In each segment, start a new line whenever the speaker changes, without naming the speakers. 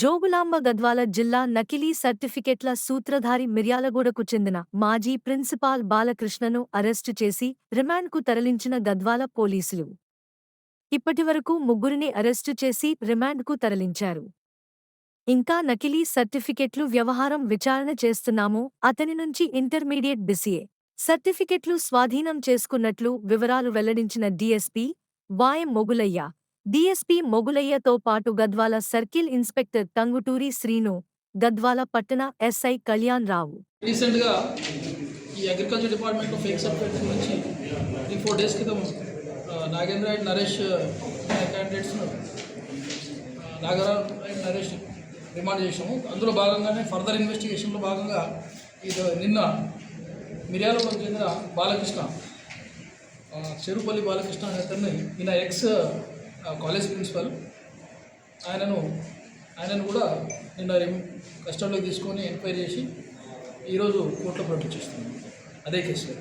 జోగులాంబ గద్వాల జిల్లా నకిలీ సర్టిఫికెట్ల సూత్రధారి మిర్యాలగూడకు చెందిన మాజీ ప్రిన్సిపాల్ బాలకృష్ణను అరెస్టు చేసి రిమాండ్కు తరలించిన గద్వాల పోలీసులు. ఇప్పటివరకు ముగ్గురిని అరెస్టు చేసి రిమాండ్కు తరలించారు. ఇంకా నకిలీ సర్టిఫికెట్లు వ్యవహారం విచారణ చేస్తున్నాము అతని నుంచి ఇంటర్మీడియట్ బిసిఏ. సర్టిఫికెట్లు స్వాధీనం చేసుకున్నట్లు వివరాలు వెల్లడించిన డీఎస్పీ వాయం మొగులయ్య డీఎస్పీ మొగులయ్యతో పాటు గద్వాల సర్కిల్ ఇన్స్పెక్టర్ టంగుటూరి శ్రీను గద్వాల పట్టణ ఎస్ఐ కళ్యాణ్ రావు.
రీసెంట్గా ఈ agriculture department of fake certificates నుంచి త్రీ ఫోర్ డేస్ క్రితం నాగేంద్ర అండ్ నరేష్ క్యాండిడేట్స్ను నాగరావు అండ్ నరేష్ రిమాండ్ చేసాము అందులో భాగంగానే ఫర్దర్ ఇన్వెస్టిగేషన్లో భాగంగా ఇది నిన్న మిర్యాలలోకి చెందిన బాలకృష్ణ చెరుపల్లి బాలకృష్ణ అనే అతన్ని ఈయన ఎక్స్ కాలేజ్ ప్రిన్సిపల్ ఆయనను ఆయనను కూడా నిన్న కస్టడీలోకి తీసుకొని ఎంక్వైరీ చేసి ఈరోజు కోర్టులో ప్రకటించేస్తున్నాం అదే కేసులో.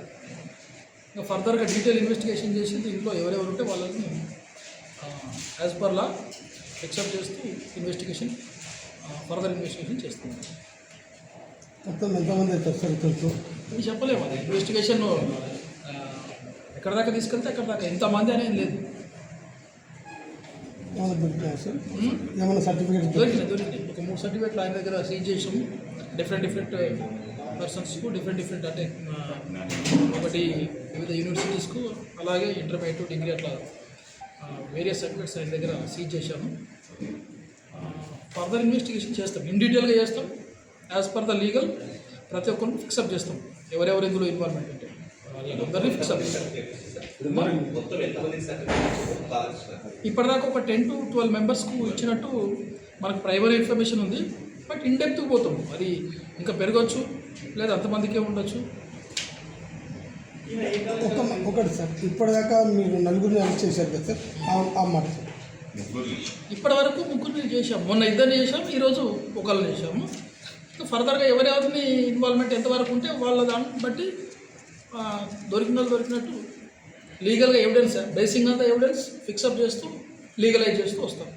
ఇంకా ఫర్దర్గా డీటెయిల్ ఇన్వెస్టిగేషన్ చేసింది ఇంట్లో ఎవరెవరు ఉంటే వాళ్ళని యాజ్ పర్ లా ఎక్సెప్ట్ చేస్తూ ఇన్వెస్టిగేషన్ ఫర్దర్ ఇన్వెస్టిగేషన్ చేస్తున్నాం
మొత్తం ఎంతమంది తెలుసు?
ఇది చెప్పలేము. అది ఇన్వెస్టిగేషన్ ఎక్కడ దాకా తీసుకెళ్తే అక్కడ దాకా. ఎంతమంది అనేది లేదు.
ఏమైనా దొరికినాయా సార్
ఉమ్?
ఏమైనా సర్టిఫికేట్
దొరికినాయి దొరికినాయి ఒక మూడు సర్టిఫికేట్లు ఆయన దగ్గర సీజ్ చేసాము డిఫరెంట్ డిఫరెంట్ పర్సన్స్కు డిఫరెంట్ డిఫరెంట్ అంటే ఆ, ఒకటి వివిధ యూనివర్సిటీస్కు అలాగే ఇంటర్మీడియట్ డిగ్రీ అట్లా వేరియస్ సర్టిఫికేట్స్ ఆయన దగ్గర సీజ్ చేశాము. ఫర్దర్ ఇన్వెస్టిగేషన్ చేస్తాం. ఇన్ డీటెయిల్గా చేస్తాం. యాజ్ పర్ ద లీగల్ ప్రతి ఒక్కరిని ఫిక్సప్ చేస్తాం. ఎవరెవరు ఇందులో ఇన్వాల్వ్మెంట్ ఉంటే వాళ్ళందరినీ ఫిక్సప్ చేస్తాం ఇప్పటిదాకా ఒక టెన్ టు ట్వెల్వ్ మెంబర్స్కు ఇచ్చినట్టు మనకు ప్రైమరీ ఇన్ఫర్మేషన్ ఉంది. బట్ ఇన్ డెప్త్ పోతాం. అది ఇంకా పెరగవచ్చు లేదా అంతమందికే ఉండొచ్చు.
ఒక ఒకటి సార్ ఇప్పటిదాకా మీరు నలుగురిని అరెస్ట్ చేశారు కదా సార్ ఆ- ఆ మాట సార్.
ఇప్పటి వరకు ముగ్గురిని చేశాం. మొన్న ఇద్దరిని చేశాం ఈరోజు ఒకళ్ళని చేశాము. ఇంకా ఫర్దర్గా ఎవరెవరిని ఇన్వాల్వ్మెంట్ ఎంతవరకు ఉంటే వాళ్ళ దాన్ని బట్టి దొరికిన వాళ్ళు దొరికినట్టు లీగల్గా ఎవిడెన్స్ బేసింగ్ అంతా ఎవిడెన్స్ ఫిక్సప్ చేస్తూ లీగలైజ్ చేస్తూ వస్తాం.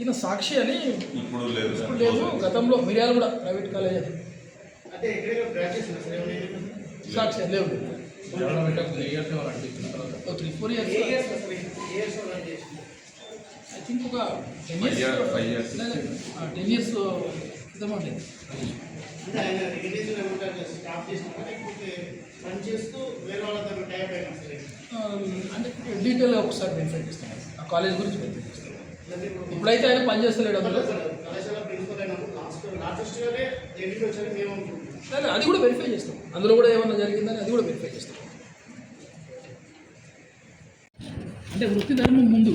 ఈయన సాక్షి అని
ఇప్పుడు లేదు సార్.
ఇప్పుడు లేదు. గతంలో మిర్యాల కూడా ప్రైవేట్ కాలేజ్ అది. సాక్షి లేవు. Three four years. I think ఒక టెన్. ఇయర్స్ టెన్ ఇయర్స్
అంటే ఆయన రిలేటివ్ ఏమంటారు స్టాప్ చేసినా లేకపోతే పని చేస్తూ వేరే వాళ్ళతో టైప్ అయినా సరే
ఆ, అంటే డీటెయిల్గా ఒకసారి వెరిఫై చేస్తాం ఆ కాలేజ్ గురించి వెరిఫై చేస్తాం ఇప్పుడైతే ఆయన పని చేస్తలేడు అందులో.
కళాశాల ప్రిన్సిపల్ అయినప్పుడు లాస్ట్ లాస్ట్ ఇయరే ఎన్నిక వచ్చారని మేము అనుకుంటున్నాం.
లేదు, అది కూడా వెరిఫై చేస్తాం. అందులో కూడా ఏమన్నా జరిగిందని అది కూడా వెరిఫై చేస్తాం. అంటే వృత్తి ధర్మం ముందు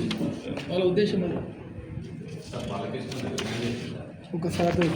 వాళ్ళ ఉద్దేశం అది
ఒకసారి